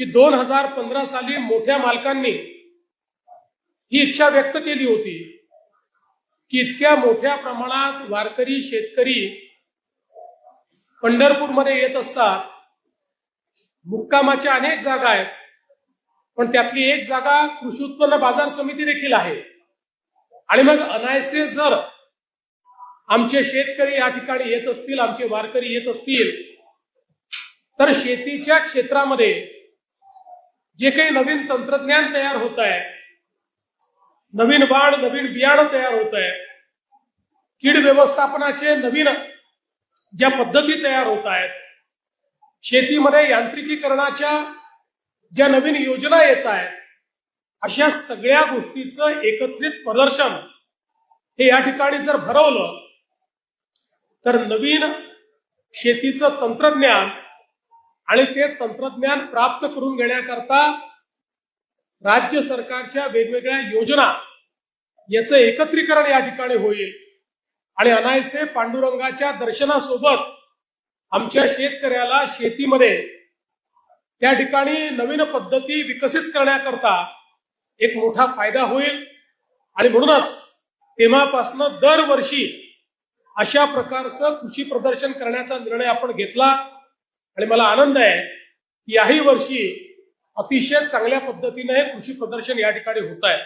की दोन हजार पंधरा साली मोठ्या मालकांनी ही इच्छा व्यक्त केली होती की इतक्या मोठ्या प्रमाणात वारकरी शेतकरी पंढरपूरमध्ये येत असतात. मुक्कामाच्या अनेक जागा आहेत पण त्यातली एक जागा कृषी उत्पन्न बाजार समिती देखील आहे. आणि मग अनायसे जर आमचे शेतकरी या ठिकाणी येत असतील आमचे वारकरी येत असतील तर शेतीच्या क्षेत्रामध्ये जे काही नवीन तंत्रज्ञान तयार होत आहे नवीन वाढ नवीन बियाणं तयार होत आहे कीड व्यवस्थापनाचे नवीन ज्या पद्धती तयार होत आहेत शेतीमध्ये यांत्रिकीकरणाच्या ज्या नवीन योजना येत आहेत अशा सगळ्या गोष्टीचं एकत्रित प्रदर्शन हे या ठिकाणी जर भरवलं तर नवीन शेतीचं तंत्रज्ञान आणि ते तंत्रज्ञान प्राप्त करून घेण्याकरता राज्य सरकारच्या वेगवेगळ्या योजना याचं एकत्रीकरण या ठिकाणी होईल. आणि अनायसे पांडुरंगाच्या दर्शनासोबत आमच्या शेतकऱ्याला शेतीमध्ये त्या ठिकाणी नवीन पद्धती विकसित करण्याकरता एक मोठा फायदा होईल. आणि म्हणूनच तेव्हापासनं दरवर्षी अशा प्रकारचं कृषी प्रदर्शन करण्याचा निर्णय आपण घेतला. आणि मला आनंद आहे की याही वर्षी अतिशय चांगल्या पद्धतीने हे कृषी प्रदर्शन या ठिकाणी होत आहे.